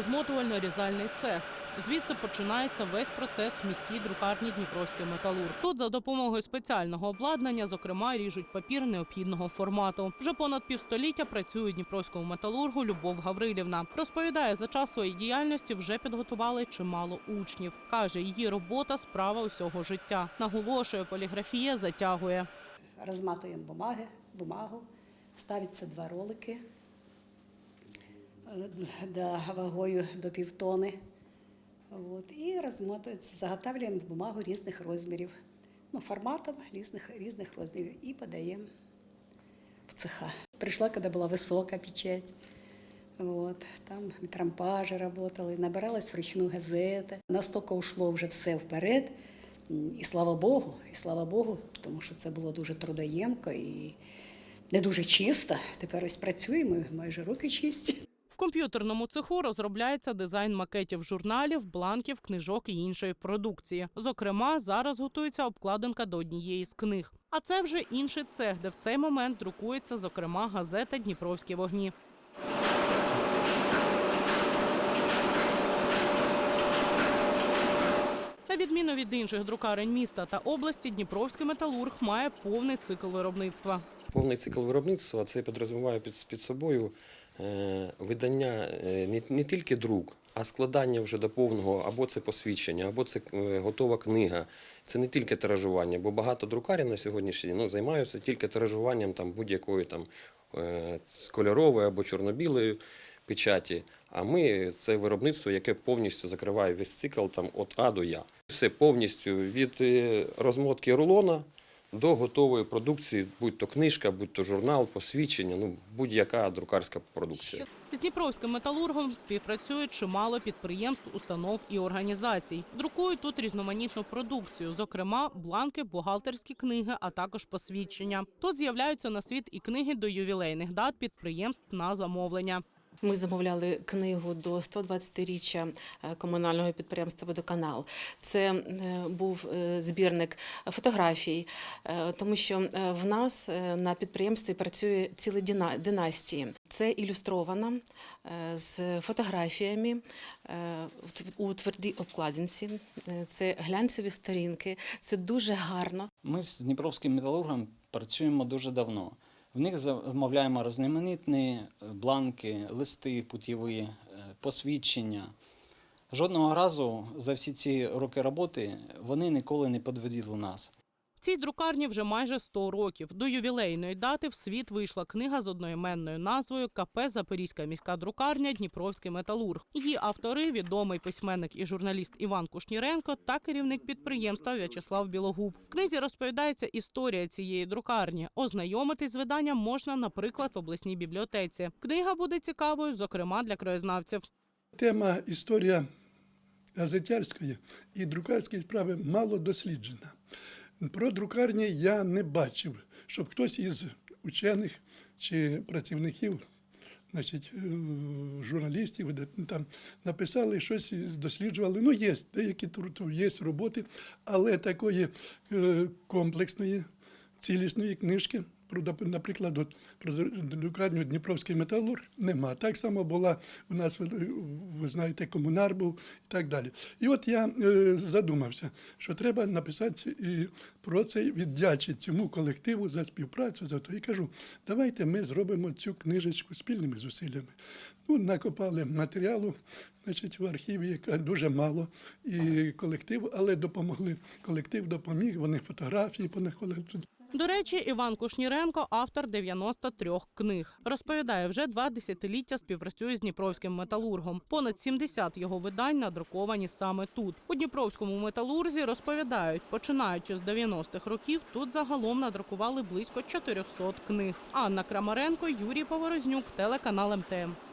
розмотувально-різальний цех. Звідси починається весь процес в міській друкарні Дніпровський металург. Тут за допомогою спеціального обладнання, зокрема, ріжуть папір необхідного формату. Вже понад півстоліття працює Дніпровському металургу Любов Гаврилівна. Розповідає, за час своєї діяльності вже підготували чимало учнів. каже, її робота справа усього життя. Наголошує, поліграфія затягує. Розматуємо бумаги, бумагу, ставиться два ролики вагою до півтони. От, і заготавлюємо бумагу різних розмірів, ну, форматом різних, різних розмірів і подаємо в цеха. Прийшла, коли була висока печать. От, там трампажі працювали, набиралась вручну газета. Настільки йшло вже все вперед. І слава Богу, і слава Богу, тому що це було дуже трудоємко і не дуже чисто. Тепер ось працюємо, майже руки чисті. Комп'ютерному цеху розробляється дизайн макетів журналів, бланків, книжок і іншої продукції. Зокрема, зараз готується обкладинка до однієї з книг. А це вже інший цех, де в цей момент друкується, зокрема, газета Дніпровські вогні. На відміну від інших друкарень міста та області, Дніпровський металург має повний цикл виробництва. Повний цикл виробництва це підрозуміває під, під собою видання е, не, тільки друк, а складання вже до повного або це посвідчення, або це е, готова книга. Це не тільки тиражування, бо багато друкарів на сьогоднішній день ну, займаються тільки тиражуванням там, будь-якої там, е, кольорової або чорно-білої печаті. А ми це виробництво, яке повністю закриває весь цикл там, від А до Я. Все повністю від е, розмотки рулона до готової продукції, будь то книжка, будь то журнал, посвідчення, ну будь-яка друкарська продукція. З Дніпровським металургом співпрацюють чимало підприємств, установ і організацій. Друкують тут різноманітну продукцію, зокрема бланки, бухгалтерські книги, а також посвідчення. Тут з'являються на світ і книги до ювілейних дат підприємств на замовлення. Ми замовляли книгу до 120-річчя е, комунального підприємства Водоканал. Це е, був е, збірник фотографій, е, тому що в нас на підприємстві працює цілі династії. Це ілюстрована з фотографіями у твердій обкладинці. Це глянцеві сторінки. Це дуже гарно. Ми з Дніпровським металургом працюємо дуже давно. В них замовляємо різноманітні е, бланки, листи путєві, е, посвідчення. Жодного разу за всі ці роки роботи вони ніколи не підводили нас. Цій друкарні вже майже 100 років. До ювілейної дати в світ вийшла книга з одноіменною назвою КП Запорізька міська друкарня Дніпровський металург. Її автори відомий письменник і журналіст Іван Кушніренко та керівник підприємства В'ячеслав Білогуб. В книзі розповідається історія цієї друкарні. Ознайомитись з виданням можна, наприклад, в обласній бібліотеці. Книга буде цікавою, зокрема для краєзнавців. Тема історія газетярської і друкарської справи мало досліджена. Про друкарні я не бачив, щоб хтось із учених чи працівників, значить, е, журналістів там написали щось, досліджували. Ну, є деякі є роботи, але такої е, комплексної, цілісної книжки. Наприклад, от, про друкарню Дніпровський металург нема. Так само була у нас, ви, знаєте, комунар був і так далі. І от я е, задумався, що треба написати і про це віддячити цьому колективу за співпрацю. За то. І кажу, давайте ми зробимо цю книжечку спільними зусиллями. Ну, накопали матеріалу, значить, в архіві, яка дуже мало, і колектив, але допомогли. Колектив допоміг, вони фотографії понаходили. До речі, Іван Кушніренко автор 93 книг. Розповідає, вже два десятиліття співпрацює з Дніпровським металургом. Понад 70 його видань надруковані саме тут. У Дніпровському металурзі розповідають, починаючи з 90-х років, тут загалом надрукували близько 400 книг. Анна Крамаренко, Юрій Поворознюк, телеканал МТМ.